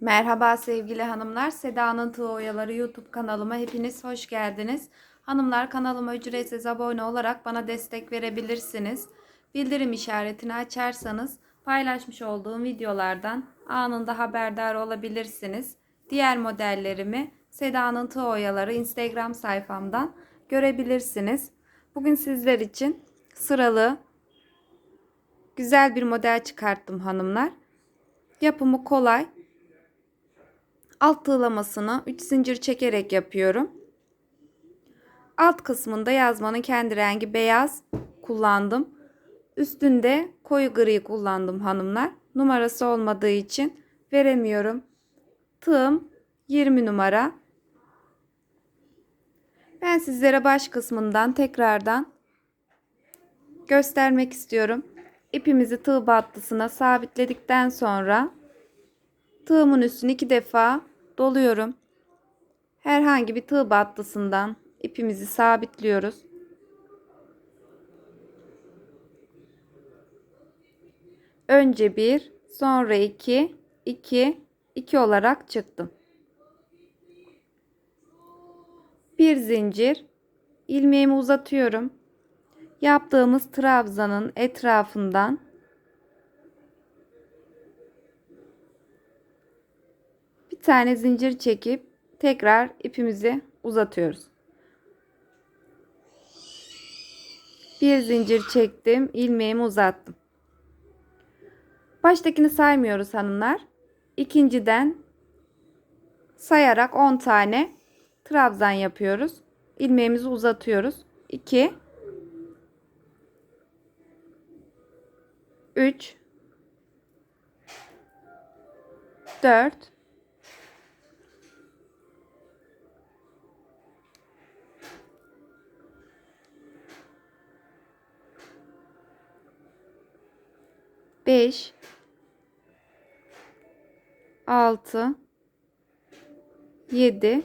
Merhaba sevgili hanımlar. Seda'nın Tığ Oyaları YouTube kanalıma hepiniz hoş geldiniz. Hanımlar kanalıma ücretsiz abone olarak bana destek verebilirsiniz. Bildirim işaretini açarsanız paylaşmış olduğum videolardan anında haberdar olabilirsiniz. Diğer modellerimi Seda'nın Tığ Oyaları Instagram sayfamdan görebilirsiniz. Bugün sizler için sıralı güzel bir model çıkarttım hanımlar. Yapımı kolay. Alt tığlamasını 3 zincir çekerek yapıyorum. Alt kısmında yazmanın kendi rengi beyaz kullandım. Üstünde koyu gri kullandım hanımlar. Numarası olmadığı için veremiyorum. Tığım 20 numara. Ben sizlere baş kısmından tekrardan göstermek istiyorum. İpimizi tığ battısına sabitledikten sonra tığımın üstünü iki defa doluyorum. Herhangi bir tığ battısından ipimizi sabitliyoruz. Önce bir, sonra iki, iki, iki olarak çıktım. Bir zincir, ilmeğimi uzatıyorum. Yaptığımız trabzanın etrafından bir tane zincir çekip tekrar ipimizi uzatıyoruz. Bir zincir çektim, ilmeğimi uzattım. Baştakini saymıyoruz hanımlar. İkinciden sayarak 10 tane trabzan yapıyoruz. İlmeğimizi uzatıyoruz. 2 3 4 5 6 7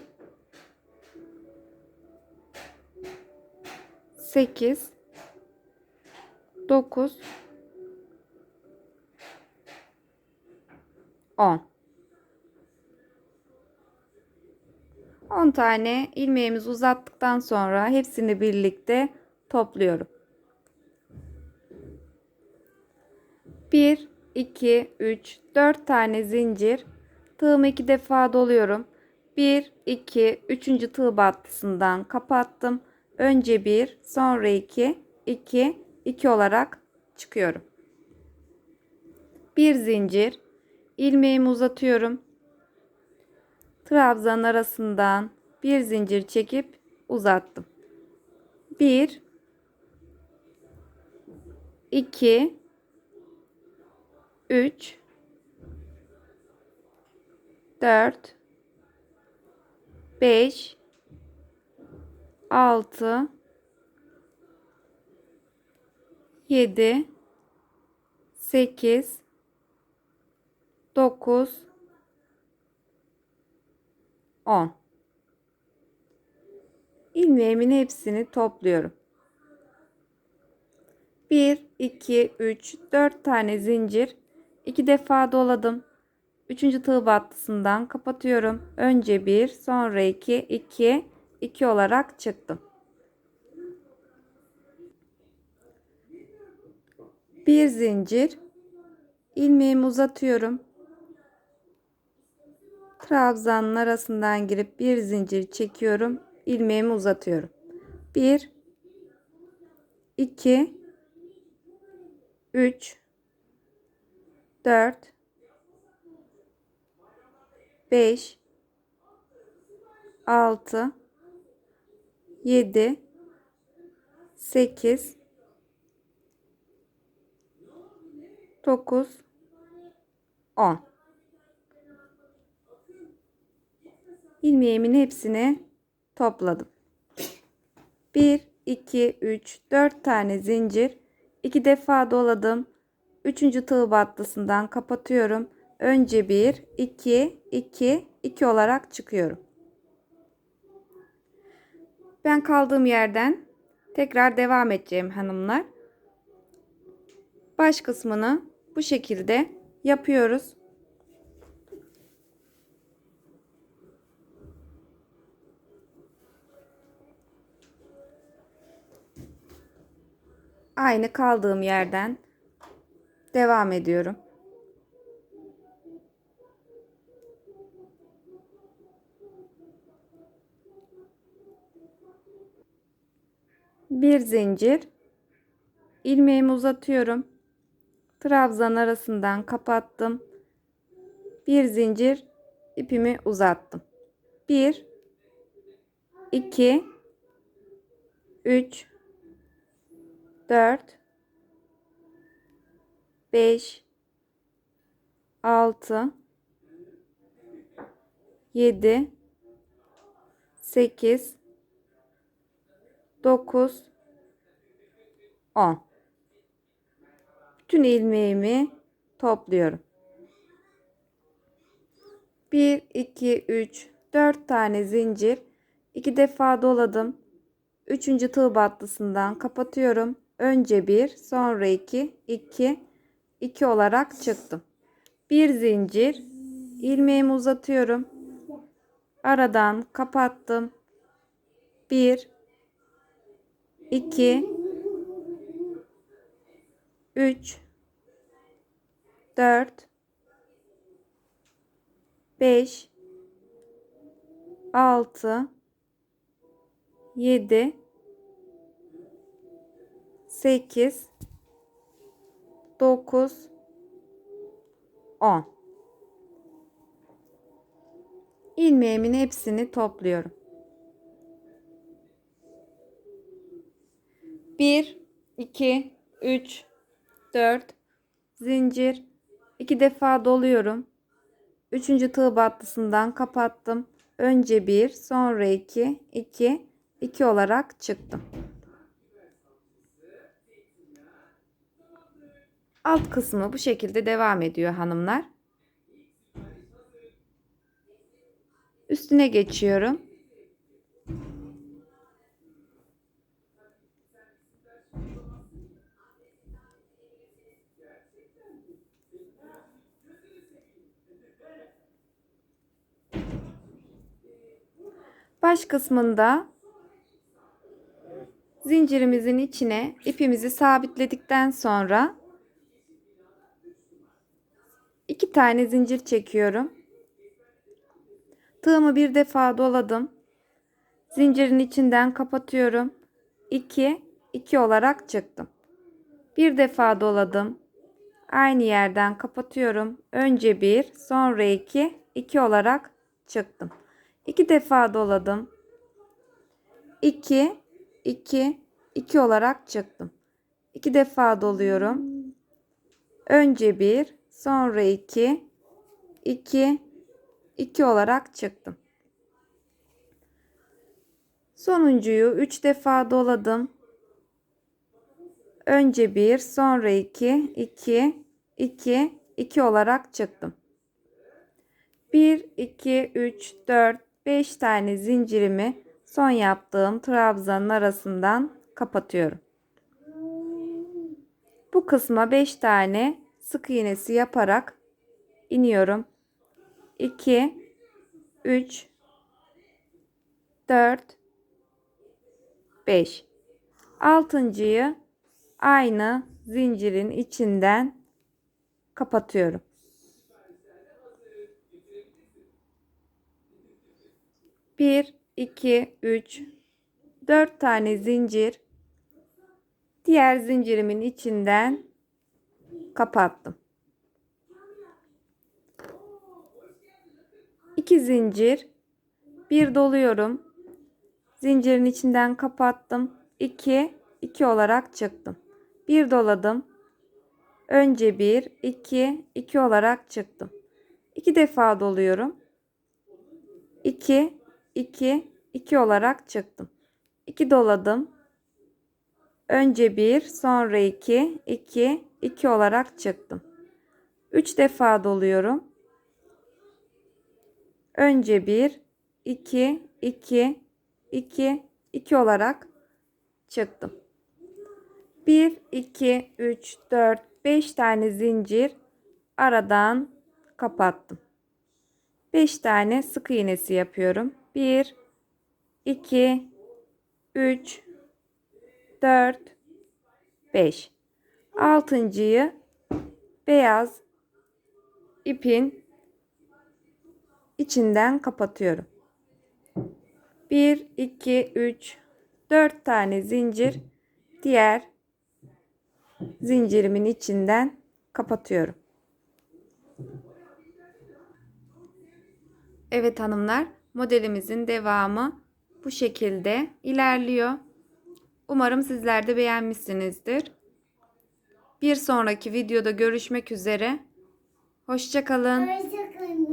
8 9 10 10 tane ilmeğimizi uzattıktan sonra hepsini birlikte topluyorum. 1 2 3 4 tane zincir tığımı iki defa doluyorum. 1 2 3. tığ battısından kapattım. Önce 1, sonra 2, 2 2 olarak çıkıyorum. Bir zincir ilmeğimi uzatıyorum. Trabzan arasından bir zincir çekip uzattım. 1 2 3 4 5 6 7 8 9 10 ilmeğimin hepsini topluyorum. 1 2 3 4 tane zincir 2 defa doladım. 3. tığ battısından kapatıyorum. Önce 1, sonra 2, 2, 2 olarak çıktım. Bir zincir ilmeğimi uzatıyorum. Trabzanın arasından girip bir zincir çekiyorum. ilmeğimi uzatıyorum. 1 2 3 4 5 6 7 8 9 10 ilmeğimin hepsini topladım. 1 2 3 4 tane zincir. 2 defa doladım. Üçüncü tığ battısından kapatıyorum. Önce 1, 2, 2, 2 olarak çıkıyorum. Ben kaldığım yerden tekrar devam edeceğim hanımlar. Baş kısmını bu şekilde yapıyoruz. Aynı kaldığım yerden devam ediyorum. Bir zincir ilmeğimi uzatıyorum. Trabzan arasından kapattım. Bir zincir ipimi uzattım. 1 2 3 4 5 6 7 8 9 10 bütün ilmeğimi topluyorum. 1 2 3 4 tane zincir 2 defa doladım. 3. tığ battısından kapatıyorum. Önce 1, sonra 2, 2, 2 olarak çıktım. Bir zincir ilmeğimi uzatıyorum. Aradan kapattım. 1 2 3 4 5 6 7 8 9 10 ilmeğimin hepsini topluyorum. 1 2 3 4 zincir 2 defa doluyorum. 3. tığ battısından kapattım. Önce 1, sonra 2, 2, 2 olarak çıktım. Alt kısmı bu şekilde devam ediyor hanımlar. Üstüne geçiyorum. Baş kısmında zincirimizin içine ipimizi sabitledikten sonra iki tane zincir çekiyorum. Tığımı bir defa doladım. Zincirin içinden kapatıyorum. 2 2 olarak çıktım. Bir defa doladım. Aynı yerden kapatıyorum. Önce 1, sonra 2, 2 olarak çıktım. 2 defa doladım. 2 2 2 olarak çıktım. 2 defa doluyorum. Önce 1, sonra 2 2 2 olarak çıktım. Sonuncuyu 3 defa doladım. Önce 1, sonra 2 2 2 2 olarak çıktım. 1 2 3 4 5 tane zincirimi son yaptığım trabzanın arasından kapatıyorum. Bu kısma 5 tane sık iğnesi yaparak iniyorum. 2 3 4 5 altıncıyı aynı zincirin içinden kapatıyorum. 1, 2, 3, 4 tane zincir. Diğer zincirimin içinden kapattım. 2 zincir. Bir doluyorum. Zincirin içinden kapattım. 2, 2 olarak çıktım. Bir doladım. Önce 1, 2, 2 olarak çıktım. 2 defa doluyorum. 2, 2, 2 olarak çıktım. 2 doladım. Önce 1, sonra 2, 2, 2 olarak çıktım. 3 defa doluyorum. Önce 1, 2, 2, 2, 2 olarak çıktım. 1, 2, 3, 4, 5 tane zincir aradan kapattım. 5 tane sık iğnesi yapıyorum. 1 2 3 4 5. Altıncıyı beyaz ipin içinden kapatıyorum. 1, 2, 3, 4 tane zincir diğer zincirimin içinden kapatıyorum. Evet hanımlar, modelimizin devamı bu şekilde ilerliyor. Umarım sizler de beğenmişsinizdir. Bir sonraki videoda görüşmek üzere. Hoşçakalın. Hoşçakalın.